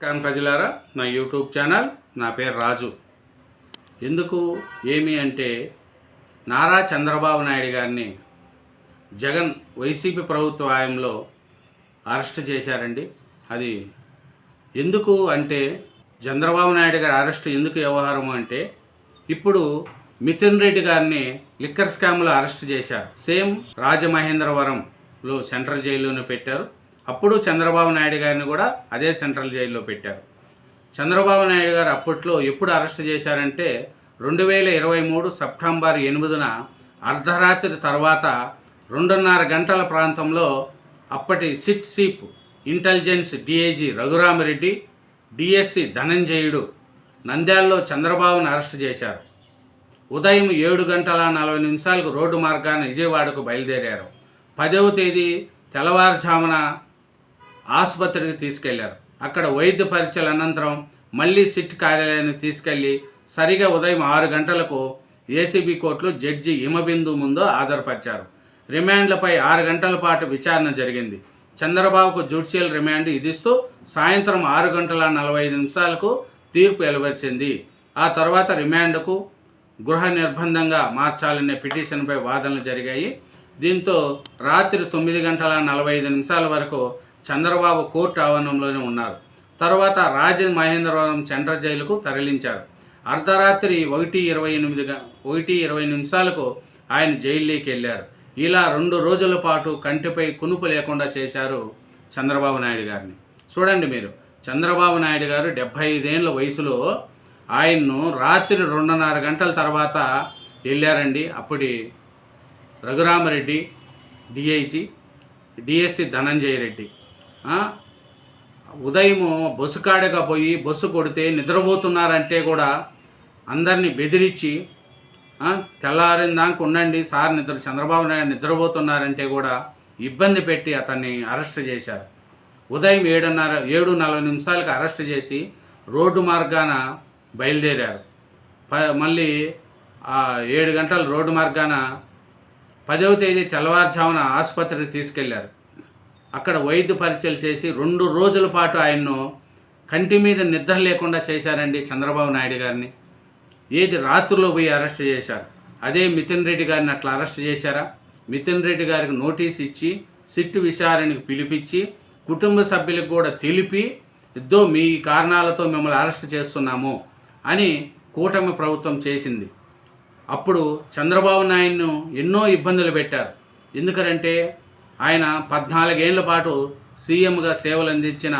నమస్కారం ప్రజలారా. నా యూట్యూబ్ ఛానల్ నా పేరు రాజు. ఎందుకు? ఏమి అంటే నారా చంద్రబాబు నాయుడు గారిని జగన్ వైసీపీ ప్రభుత్వ హయాంలో అరెస్ట్ చేశారండి. అది ఎందుకు అంటే చంద్రబాబు నాయుడు గారి అరెస్ట్ ఎందుకు వ్యవహారం అంటే ఇప్పుడు మిథున్ రెడ్డి గారిని లిక్కర్ స్కామ్లో అరెస్ట్ చేశారు. సేమ్ రాజమహేంద్రవరంలో సెంట్రల్ జైల్లోనే పెట్టారు. అప్పుడు చంద్రబాబు నాయుడు గారిని కూడా అదే సెంట్రల్ జైల్లో పెట్టారు. చంద్రబాబు నాయుడు గారు అప్పట్లో ఎప్పుడు అరెస్ట్ చేశారంటే రెండు వేల ఇరవై మూడు సెప్టెంబర్ ఎనిమిదిన అర్ధరాత్రి తర్వాత రెండున్నర గంటల ప్రాంతంలో అప్పటి SIT సీప్ intelligence DIG Raghuramareddy DSP Dhananjayudu నంద్యాలలో చంద్రబాబును అరెస్ట్ చేశారు. ఉదయం ఏడు గంటల నలభై నిమిషాలకు రోడ్డు మార్గాన విజయవాడకు బయలుదేరారు. పదవ తేదీ తెల్లవారుజామున ఆసుపత్రికి తీసుకెళ్ళారు. అక్కడ వైద్య పరీక్షల అనంతరం మళ్ళీ సిట్ కార్యాలయానికి తీసుకెళ్ళి సరిగా ఉదయం ఆరు గంటలకు ఏసీబీ కోర్టులో జడ్జి హిమబిందు ముందు హాజరుపరిచారు. రిమాండ్లపై ఆరు గంటల పాటు విచారణ జరిగింది. చంద్రబాబుకు జుడిషియల్ రిమాండ్ విధిస్తూ సాయంత్రం ఆరు గంటల నలభై ఐదు నిమిషాలకు తీర్పు వెలువరిచింది. ఆ తర్వాత రిమాండ్కు గృహ నిర్బంధంగా మార్చాలనే పిటిషన్పై వాదనలు జరిగాయి. దీంతో రాత్రి తొమ్మిది గంటల నలభై ఐదు నిమిషాల వరకు చంద్రబాబు కోర్టు ఆవరణంలోనే ఉన్నారు. తర్వాత రాజ మహేంద్రవరం సెంట్రల్ జైలుకు తరలించారు. అర్ధరాత్రి ఒకటి ఇరవై ఎనిమిది ఒకటి ఇరవై నిమిషాలకు ఆయన జైల్లోకి వెళ్ళారు. ఇలా రెండు రోజుల పాటు కంటిపై కునుపు లేకుండా చేశారు చంద్రబాబు నాయుడు గారిని. చూడండి మీరు చంద్రబాబు నాయుడు గారు డెబ్భై ఐదేళ్ళ వయసులో ఆయన్ను రాత్రి రెండున్నర గంటల తర్వాత వెళ్ళారండి. అప్పటి రఘురామరెడ్డి డిఐజీ డిఎస్సి ధనంజయ రెడ్డి. ఉదయము బస్సు కాడగా పోయి బస్సు కొడితే నిద్రపోతున్నారంటే కూడా అందరినీ బెదిరించి ఆ, తెల్లారిన దాకా ఉండండి సార్ నిద్ర చంద్రబాబు నాయుడు నిద్రపోతున్నారంటే కూడా ఇబ్బంది పెట్టి అతన్ని అరెస్ట్ చేశారు. ఉదయం ఏడున్నర ఏడు నలభై నిమిషాలకు అరెస్ట్ చేసి రోడ్డు మార్గాన బయలుదేరారు. ప మళ్ళీ ఏడు గంటల రోడ్డు మార్గాన పదవ తేదీ తెల్లవారుజామున ఆసుపత్రికి తీసుకెళ్ళారు. అక్కడ వైద్య పరీక్షలు చేసి రెండు రోజుల పాటు ఆయన్ను కంటి మీద నిద్ర లేకుండా చేశారండి చంద్రబాబు నాయుడు గారిని. ఏది రాత్రిలో పోయి అరెస్ట్ చేశారు? అదే మితిన్ రెడ్డి గారిని అట్లా అరెస్ట్ చేశారా? మితిన్ రెడ్డి గారికి నోటీస్ ఇచ్చి సిట్టు విచారణకు పిలిపించి కుటుంబ సభ్యులకు కూడా తెలిపి ఇద్దో మీ కారణాలతో మిమ్మల్ని అరెస్ట్ చేస్తున్నాము అని కూటమి ప్రభుత్వం చేసింది. అప్పుడు చంద్రబాబు నాయుడును ఎన్నో ఇబ్బందులు పెట్టారు. ఎందుకంటే ఆయన పద్నాలుగేళ్ళ పాటు సీఎంగా సేవలు అందించిన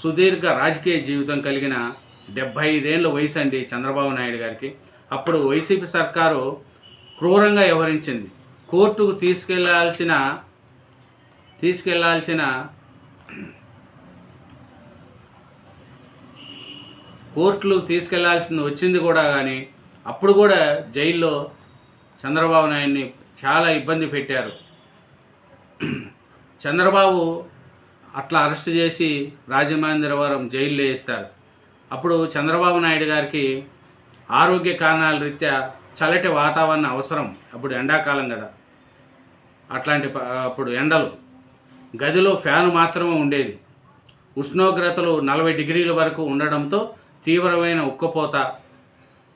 సుదీర్ఘ రాజకీయ జీవితం కలిగిన డెబ్భై ఐదేళ్ళ వయసు అండి చంద్రబాబు నాయుడు గారికి. అప్పుడు వైసీపీ సర్కారు క్రూరంగా వ్యవహరించింది. కోర్టుకు తీసుకెళ్ళాల్సిన తీసుకెళ్ళాల్సిన కోర్టులు తీసుకెళ్ళాల్సింది వచ్చింది కూడా కానీ అప్పుడు కూడా జైల్లో చంద్రబాబు నాయుడిని చాలా ఇబ్బంది పెట్టారు. చంద్రబాబు అట్లా అరెస్ట్ చేసి రాజమహేంద్రవరం జైల్లో వేస్తారు. అప్పుడు చంద్రబాబు నాయుడు గారికి ఆరోగ్య కారణాల రీత్యా చల్లటి వాతావరణం అవసరం అప్పుడు ఎండాకాలం కదా. అట్లాంటి అప్పుడు ఎండలు. గదిలో ఫ్యాను మాత్రమే ఉండేది. ఉష్ణోగ్రతలు నలభై డిగ్రీల వరకు ఉండడంతో తీవ్రమైన ఉక్కపోత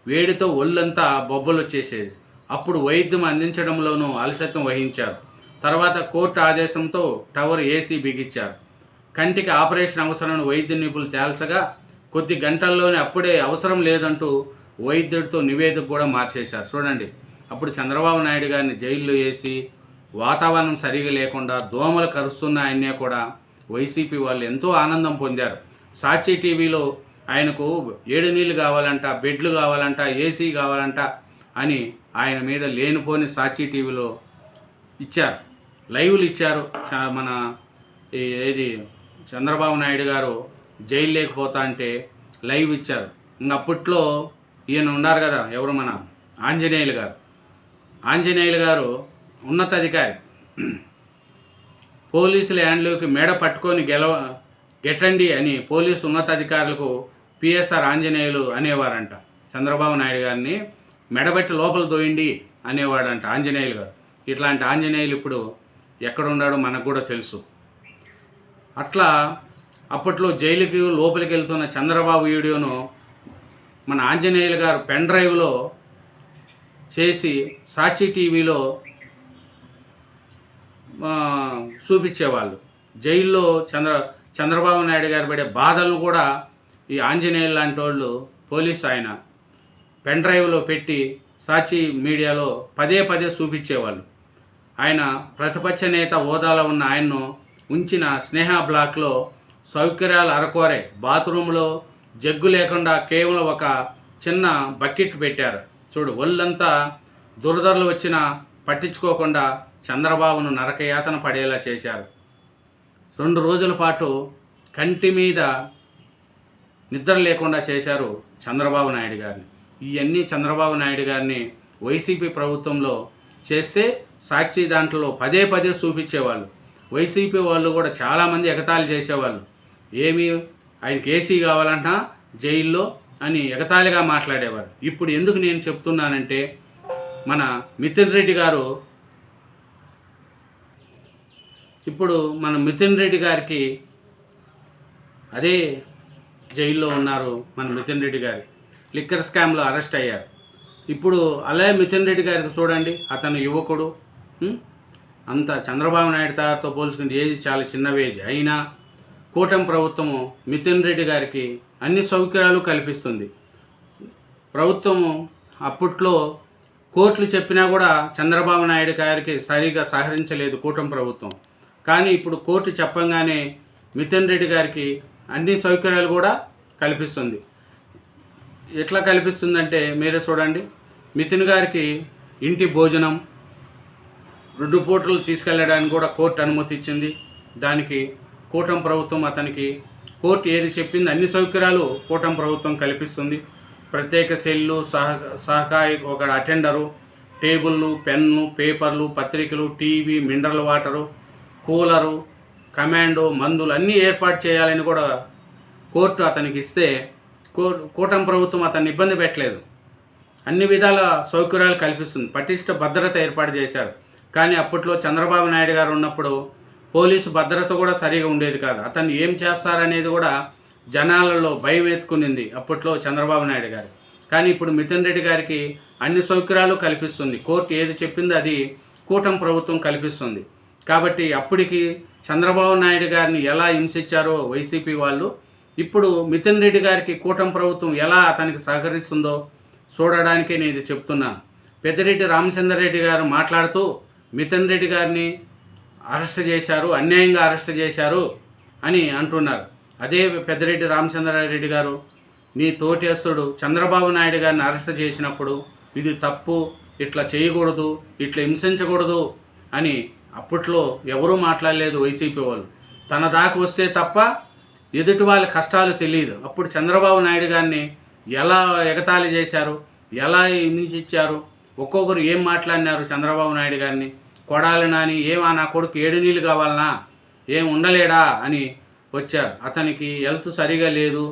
వేడితో ఒళ్ళంతా బొబ్బలు వచ్చేసేది. అప్పుడు వైద్యం అందించడంలోనూ అలసత్వం వహించారు. తర్వాత కోర్టు ఆదేశంతో టవర్ ఏసీ బిగించారు. కంటికి ఆపరేషన్ అవసరమైన వైద్య నిపుణులు తేల్చగా కొద్ది గంటల్లోనే అప్పుడే అవసరం లేదంటూ వైద్యుడితో నివేదిక కూడా మార్చేశారు. చూడండి అప్పుడు చంద్రబాబు నాయుడు గారిని జైల్లో వేసి వాతావరణం సరిగా లేకుండా దోమలు కరుస్తున్నాయనే కూడా వైసీపీ వాళ్ళు ఎంతో ఆనందం పొందారు. సాక్షి టీవీలో ఆయనకు ఏడు నీళ్ళు కావాలంట బెడ్లు కావాలంట ఏసీ కావాలంట అని ఆయన మీద లేనిపోని సాక్షి టీవీలో ఇచ్చారు. లైవ్లు ఇచ్చారు. చ- మన ఈ- ఏది చంద్రబాబు నాయుడు గారు జైలు లేకపోతా అంటే లైవ్ ఇచ్చారు. ఇంక అప్పట్లో ఈయన ఉన్నారు కదా ఎవరు మన ఆంజనేయులు గారు. ఆంజనేయులు గారు ఉన్నతాధికారి. పోలీసుల హ్యాండ్లోకి మేడ పట్టుకొని గెలవ గెట్టండి అని పోలీసు ఉన్నతాధికారులకు పిఎస్ఆర్ ఆంజనేయులు అనేవారంట. చంద్రబాబు నాయుడు గారిని మెడబెట్టి లోపల దోయండి అనేవాడంట ఆంజనేయులు గారు. ఇట్లాంటి ఆంజనేయులు ఇప్పుడు ఎక్కడ ఉన్నాడో మనకు కూడా తెలుసు. అట్లా అప్పట్లో జైలుకి లోపలికి వెళ్తున్న చంద్రబాబు వీడియోను మన ఆంజనేయులు గారు పెన్ డ్రైవ్లో చేసి సాక్షి టీవీలో చూపించేవాళ్ళు. జైల్లో చంద్ర చంద్రబాబు నాయుడు గారు పడే బాధలను కూడా ఈ ఆంజనేయులు లాంటి వాళ్ళు పోలీసు ఆయన పెన్ డ్రైవ్లో పెట్టి సాక్షి మీడియాలో పదే పదే చూపించేవాళ్ళు. ఆయన ప్రతిపక్ష నేత హోదాలో ఉన్న ఆయన్ను ఉంచిన స్నేహ బ్లాక్లో సౌకర్యాలు అరకోరే. బాత్రూంలో జగ్గు లేకుండా కేవలం ఒక చిన్న బకెట్ పెట్టారు. చూడు ఒళ్ళంతా దురదలు వచ్చినా పట్టించుకోకుండా చంద్రబాబును నరకయాతన పడేలా చేశారు. రెండు రోజుల పాటు కంటి మీద నిద్ర లేకుండా చేశారు చంద్రబాబు నాయుడు గారిని. ఇవన్నీ చంద్రబాబు నాయుడు గారిని వైసీపీ ప్రభుత్వంలో చేస్తే సాక్షి దాంట్లో పదే పదే చూపించేవాళ్ళు. వైసీపీ వాళ్ళు కూడా చాలామంది ఎగతాళి చేసేవాళ్ళు. ఏమి ఆయనకి ఏసీ కావాలంటా జైల్లో అని ఎగతాళిగా మాట్లాడేవారు. ఇప్పుడు ఎందుకు నేను చెప్తున్నానంటే మన మితిన్ రెడ్డి గారు ఇప్పుడు మన మితిన్ రెడ్డి గారికి అదే జైల్లో ఉన్నారు మన మితిన్ రెడ్డి గారు. లిక్కర్ స్కామ్లో అరెస్ట్ అయ్యారు. ఇప్పుడు అలాగే మితిన్ రెడ్డి గారికి చూడండి అతను యువకుడు. అంత చంద్రబాబు నాయుడు తాతో పోల్చుకుంటే ఏజ్ చాలా చిన్న ఏజ్ అయినా కూటమి ప్రభుత్వము మితిన్ రెడ్డి గారికి అన్ని సౌకర్యాలు కల్పిస్తుంది. ప్రభుత్వము అప్పట్లో కోర్టులు చెప్పినా కూడా చంద్రబాబు నాయుడు గారికి సరిగా సహకరించలేదు కూటమి ప్రభుత్వం. కానీ ఇప్పుడు కోర్టు చెప్పంగానే మితిన్ రెడ్డి గారికి అన్ని సౌకర్యాలు కూడా కల్పిస్తుంది. ఎట్లా కల్పిస్తుందంటే మీరే చూడండి. మితిన్ గారికి ఇంటి భోజనం రెండు పూటలు తీసుకెళ్ళడానికి కూడా కోర్టు అనుమతి ఇచ్చింది. దానికి కూటమి ప్రభుత్వం అతనికి కోర్టు ఏది చెప్పింది అన్ని సౌకర్యాలు కూటమి ప్రభుత్వం కల్పిస్తుంది. ప్రత్యేక సెల్లు సహ సహకాయ ఒక అటెండరు టేబుళ్ళు పెన్ను పేపర్లు పత్రికలు TV mineral water cooler commando మందులు అన్నీ ఏర్పాటు చేయాలని కూడా కోర్టు అతనికి ఇస్తే కో కూటమి ప్రభుత్వం అతన్ని ఇబ్బంది పెట్టలేదు. అన్ని విధాల సౌకర్యాలు కల్పిస్తుంది. పటిష్ట భద్రత ఏర్పాటు చేశారు. కానీ అప్పట్లో చంద్రబాబు నాయుడు గారు ఉన్నప్పుడు పోలీసు భద్రత కూడా సరిగా ఉండేది కాదు. అతను ఏం చేస్తారనేది కూడా జనాలలో భయం ఎత్తుకునింది అప్పట్లో చంద్రబాబు నాయుడు గారు. కానీ ఇప్పుడు మిథున్ రెడ్డి గారికి అన్ని సౌకర్యాలు కల్పిస్తుంది. కోర్టు ఏది చెప్పిందో అది కూటమి ప్రభుత్వం కల్పిస్తుంది. కాబట్టి అప్పటికి చంద్రబాబు నాయుడు గారిని ఎలా హింసించారో వైసీపీ వాళ్ళు ఇప్పుడు మిథున్ రెడ్డి గారికి కూటమి ప్రభుత్వం ఎలా అతనికి సహకరిస్తుందో చూడడానికే నేను ఇది చెప్తున్నాను పెద్దిరెడ్డి రామచంద్రరెడ్డి గారు మాట్లాడుతూ మితన్ రెడ్డి గారిని అరెస్ట్ చేశారు అన్యాయంగా అరెస్ట్ చేశారు అని అంటున్నారు. అదే పెద్దిరెడ్డి రామచంద్రారెడ్డి గారు నీ తోటేస్తుడు చంద్రబాబు నాయుడు గారిని అరెస్ట్ చేసినప్పుడు ఇది తప్పు ఇట్లా చేయకూడదు ఇట్లా హింసించకూడదు అని అప్పట్లో ఎవరూ మాట్లాడలేదు వైసీపీ వాళ్ళు. తన దాకా వస్తే తప్ప ఎదుటి వాళ్ళ కష్టాలు తెలియదు. అప్పుడు చంద్రబాబు నాయుడు గారిని ఎలా ఎగతాళి చేశారు ఎలా హింసించారు ఒక్కొక్కరు ఏం మాట్లాడినారు చంద్రబాబు నాయుడు గారిని? కొడాలి నాని ఏమా నా కొడుకు ఏడు నీళ్ళు కావాలనా? ఏం ఉండలేడా? అని వచ్చారు. అతనికి హెల్త్ సరిగా లేదు.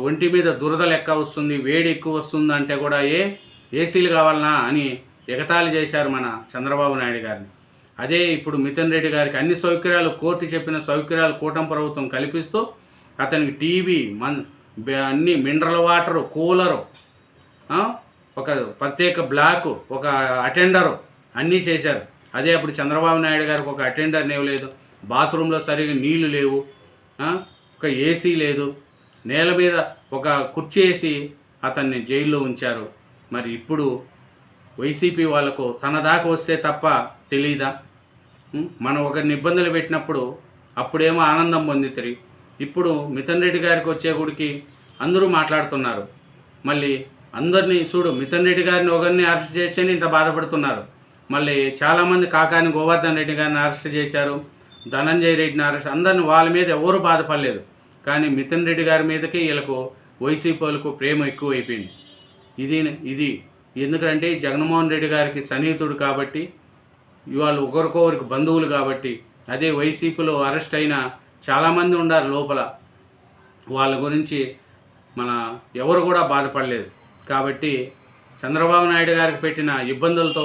ఒంటి మీద దురద లెక్క వస్తుంది వేడి ఎక్కువ వస్తుంది అంటే కూడా ఏ ఏసీలు కావాలనా? అని ఎగతాళి చేశారు మన చంద్రబాబు నాయుడు గారిని. అదే ఇప్పుడు మిథున్ రెడ్డి గారికి అన్ని సౌకర్యాలు కోర్టు చెప్పిన సౌకర్యాలు కూటమి ప్రభుత్వం కల్పిస్తూ అతనికి టీవీ మన్ అన్ని మినరల్ వాటరు కూలరు ఒక ప్రత్యేక బ్లాకు ఒక అటెండరు అన్నీ చేశారు. అదే అప్పుడు చంద్రబాబు నాయుడు గారికి ఒక అటెండర్ ఇవ్వలేదు బాత్రూంలో సరిగా నీళ్ళు లేవు. ఒక ఏసీ లేదు. నేల మీద ఒక కుర్చీ వేసి అతన్ని జైల్లో ఉంచారు. మరి ఇప్పుడు వైసీపీ వాళ్ళకు తన దాకా వస్తే తప్ప తెలీదా? మనం ఒకరిని ఇబ్బందులు పెట్టినప్పుడు అప్పుడేమో ఆనందం పొందితరి. ఇప్పుడు మిథన్ రెడ్డి గారికి వచ్చే గుడికి అందరూ మాట్లాడుతున్నారు. మళ్ళీ అందరినీ చూడు మిథన్ రెడ్డి గారిని ఒకరిని అరెస్ట్ చేయొచ్చని ఇంత బాధపడుతున్నారు. మళ్ళీ చాలామంది కాకాని గోవర్ధన్ రెడ్డి గారిని అరెస్ట్ చేశారు ధనంజయ రెడ్డిని అరెస్ట్ అందరిని వాళ్ళ మీద ఎవరు బాధపడలేదు. కానీ మిథన్ రెడ్డి గారి మీదకి వీళ్ళకు వైసీపీ వాళ్ళకు ప్రేమ ఎక్కువైపోయింది. ఇది ఇది ఎందుకంటే జగన్మోహన్ రెడ్డి గారికి సన్నిహితుడు కాబట్టి ఇవాళ ఒకరికొకరికి బంధువులు కాబట్టి అదే వైసీపీలో అరెస్ట్ అయిన చాలామంది ఉన్నారు లోపల. వాళ్ళ గురించి మన ఎవరు కూడా బాధపడలేదు. కాబట్టి చంద్రబాబు నాయుడు గారికి పెట్టిన ఇబ్బందులతో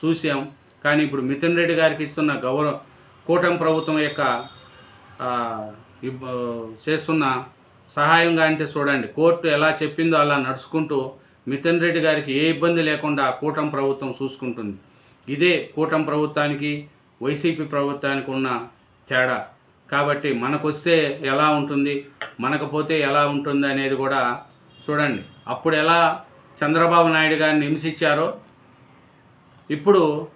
చూసాం కానీ ఇప్పుడు మిథున్ రెడ్డి గారికి ఇస్తున్న గౌరవ కూటమి ప్రభుత్వం యొక్క చేస్తున్న సహాయంగా అంటే చూడండి కోర్టు ఎలా చెప్పిందో అలా నడుచుకుంటూ మిథున్ రెడ్డి గారికి ఏ ఇబ్బంది లేకుండా కూటమి ప్రభుత్వం చూసుకుంటుంది. ఇదే కూటమి ప్రభుత్వానికి వైసీపీ ప్రభుత్వానికి ఉన్న తేడా. కాబట్టి మనకొస్తే ఎలా ఉంటుంది మనకపోతే ఎలా ఉంటుంది అనేది కూడా చూడండి. అప్పుడు ఎలా చంద్రబాబు నాయుడు గారిని హింసించారో ఇప్పుడు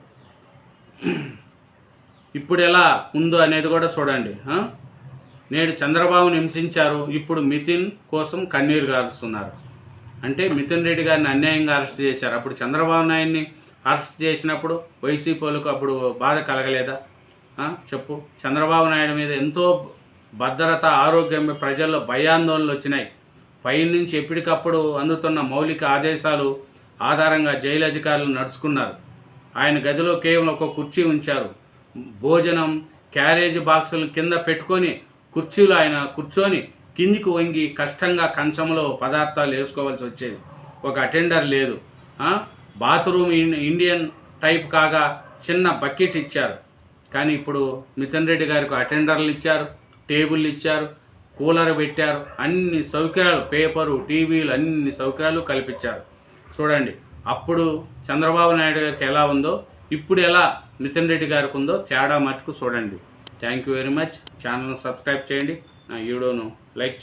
ఇప్పుడు ఎలా ఉందో అనేది కూడా చూడండి. నేడు చంద్రబాబును హింసించారు. ఇప్పుడు మితిన్ కోసం కన్నీరు గారుస్తున్నారు. అంటే మిథున్ రెడ్డి గారిని అన్యాయంగా అరెస్ట్ చేశారు. అప్పుడు చంద్రబాబు నాయుడిని అరెస్ట్ చేసినప్పుడు వైసీపీలకు అప్పుడు బాధ కలగలేదా? చెప్పు. చంద్రబాబు నాయుడు మీద ఎంతో భద్రత ఆరోగ్యం ప్రజల్లో భయాందోళనలు వచ్చినాయి. పైనుంచి ఎప్పటికప్పుడు అందుతున్న మౌలిక ఆదేశాలు ఆధారంగా జైలు అధికారులు నడుచుకున్నారు. ఆయన గదిలో కేవలం ఒక కుర్చీ ఉంచారు. భోజనం క్యారేజ్ బాక్సులు కింద పెట్టుకొని కుర్చీలో ఆయన కూర్చొని కిందికి వంగి కష్టంగా కంచంలో పదార్థాలు వేసుకోవాల్సి వచ్చేది. ఒక అటెండర్ లేదు. బాత్రూమ్ ఇండియన్ టైప్ కాగా చిన్న బకెట్ ఇచ్చారు. కానీ ఇప్పుడు మిథున్ రెడ్డి గారికి అటెండర్లు ఇచ్చారు టేబుల్ ఇచ్చారు. కూలర్ పెట్టారు అన్ని సౌకర్యాలు పేపరు టీవీలు అన్ని సౌకర్యాలు కల్పించారు. చూడండి అప్పుడు చంద్రబాబు నాయుడు గారికి ఎలా ఉందో ఇప్పుడు ఎలా నితిన్ రెడ్డి గారికి ఉందో తేడా మటుకు చూడండి. థ్యాంక్ యూ వెరీ మచ్ ఛానల్ను సబ్స్క్రైబ్ చేయండి. నా వీడియోను లైక్ చేయండి.